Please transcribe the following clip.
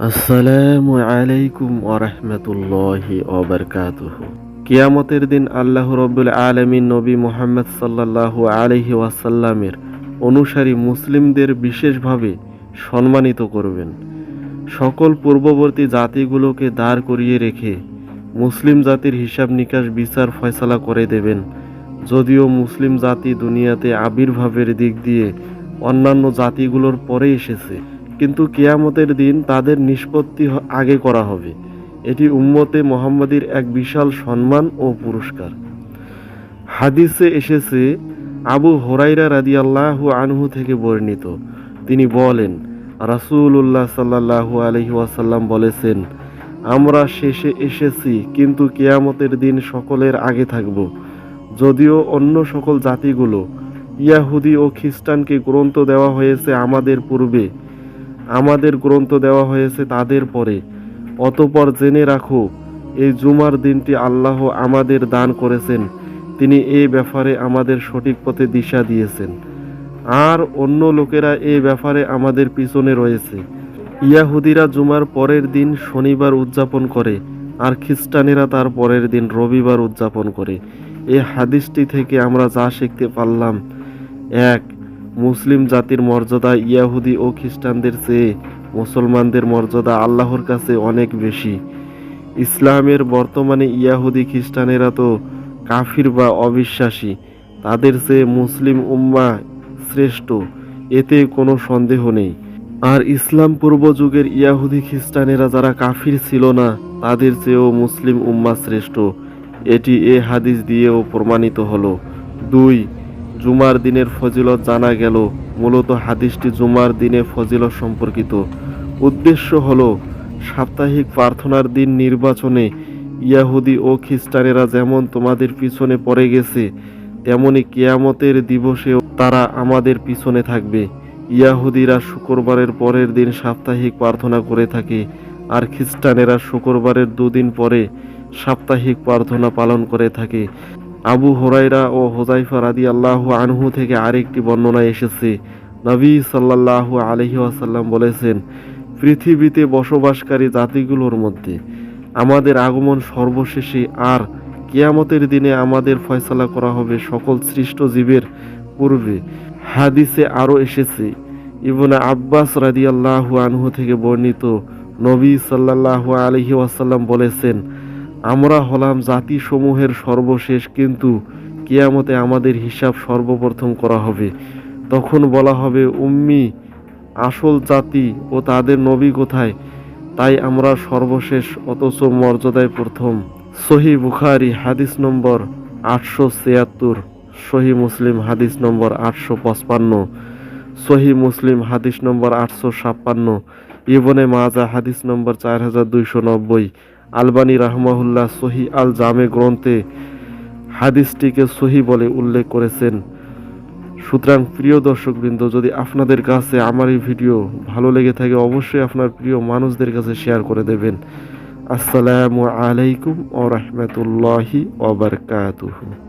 আসসালামু আলাইকুম ওরহমতুল্লাহি ওবরকাতুহ। কিয়ামতের দিন আল্লাহ রব্বুল আলমিন নবী মোহাম্মদ সাল্লাল্লাহু আলহি ওয়াসাল্লামের অনুসারী মুসলিমদের বিশেষভাবে সম্মানিত করবেন। সকল পূর্ববর্তী জাতিগুলোকে দাঁড় করিয়ে রেখে মুসলিম জাতির হিসাব নিকাশ বিচার ফয়সলা করে দেবেন। যদিও মুসলিম জাতি দুনিয়াতে আবির্ভাবের দিক দিয়ে অন্যান্য জাতিগুলোর পরে এসেছে। কিন্তু কিয়ামতের দিন তাদের নিষ্পত্তি আগে করা হবে। এটি উম্মতে মোহাম্মদীর এক বিশাল সম্মান ও পুরস্কার। হাদিসে এসেছে, আবু হরাইরা হোরাইরা রাদিয়াল্লাহু আনহু থেকে বর্ণিত। তিনি বলেন, রাসূলুল্লাহ সাল্লাল্লাহু আলহি ওয়াসাল্লাম বলেছেন, আমরা শেষে এসেছি, কিন্তু কেয়ামতের দিন সকলের আগে থাকব। যদিও অন্য সকল জাতিগুলো, ইয়াহুদি ও খ্রিস্টানকে গ্রন্থ দেওয়া হয়েছে আমাদের পূর্বে আমাদের গ্রন্থ দেওয়া হয়েছে তাদের পরে। অতপর জেনে রাখো, এই জুমার দিনটি আল্লাহ আমাদের দান করেছেন। তিনি এই ব্যাপারে আমাদের সঠিক পথে দিশা দিয়েছেন। আর অন্য লোকেরা এই ব্যাপারে আমাদের পিছনে রয়েছে। ইয়াহুদিরা জুমার পরের দিন শনিবার উদযাপন করে, আর খ্রিস্টানেরা তার পরের দিন রবিবার উদযাপন করে। এই হাদিসটি থেকে আমরা যা শিখতে পারলাম, এক মুসলিম জাতির মর্যাদা ইয়াহুদি ও খ্রিস্টানদের চেয়ে মুসলমানদের মর্যাদা আল্লাহর কাছে অনেক বেশি। ইসলামের বর্তমানে ইয়াহুদি খ্রিস্টানেরা তো কাফির বা অবিশ্বাসী, তাদের চেয়ে মুসলিম উম্মা শ্রেষ্ঠ, এতে কোনো সন্দেহ নেই। আর ইসলাম পূর্ব যুগের ইয়াহুদি খ্রিস্টানেরা যারা কাফির ছিল না, তাদের চেয়েও মুসলিম উম্মা শ্রেষ্ঠ। এটি এ হাদিস দিয়েও প্রমাণিত হলো। দুই জুমার দিনের ফজিলত জানা গেল। মূলত হাদিসটি জুমার দিনে ফজিলত সম্পর্কিত। উদ্দেশ্য হল, সাপ্তাহিক প্রার্থনার দিন নির্বাচনে ইয়াহুদি ও খ্রিস্টানেরা যেমন তোমাদের পিছনে পড়ে গেছে, তেমনি কেয়ামতের দিবসেও তারা আমাদের পিছনে থাকবে। ইয়াহুদিরা শুক্রবারের পরের দিন সাপ্তাহিক প্রার্থনা করে থাকে, আর খ্রিস্টানেরা শুক্রবারের দুদিন পরে সাপ্তাহিক প্রার্থনা পালন করে থাকে। আবু হোরাইরা ও হোজাইফা রাদি আল্লাহ আনহু থেকে আরেকটি বর্ণনা এসেছে। নবী সাল্লাল্লাহু আলহি আসাল্লাম বলেছেন, পৃথিবীতে বসবাসকারী জাতিগুলোর মধ্যে আমাদের আগমন সর্বশেষে আর কিয়ামতের দিনে আমাদের ফয়সালা করা হবে সকল সৃষ্ট জীবের পূর্বে। হাদিসে আরও এসেছে, ইবনে আব্বাস রাদিয়াল্লাহু আনহু থেকে বর্ণিত নবী সাল্লাল্লাহু আলহি ওয়াসাল্লাম বলেছেন আমরা হলাম জাতিসমূহের সর্বশেষ, কিন্তু কিয়ামতে আমাদের হিসাব সর্বপ্রথম করা হবে। তখন বলা হবে, উম্মি, আসল জাতি ও তাদের নবী কোথায়? তাই আমরা সর্বশেষ, অথচ মর্যাদায় প্রথম। সহি বুখারি, হাদিস নম্বর আটশো ছিয়াত্তর। সহি মুসলিম, হাদিস নম্বর আটশো পঁচপান্ন। সহি মুসলিম, হাদিস নম্বর আটশো ছাপ্পান্ন। ইবনে মাজা হাদিস নম্বর চার হাজার দুইশো নব্বই। আলবানী রাহমাহুল্লাহ সহি আল জামে গ্রন্থে হাদিসটিকে সহি বলে উল্লেখ করেছেন। সুতরাং প্রিয় দর্শকবৃন্দ, যদি আপনাদের কাছে আমার এই ভিডিও ভালো লেগে থাকে, অবশ্যই আপনার প্রিয় মানুষদের কাছে শেয়ার করে দেবেন। আসসালামু আলাইকুম ও রহমতুল্লাহি ওবরকাতুহু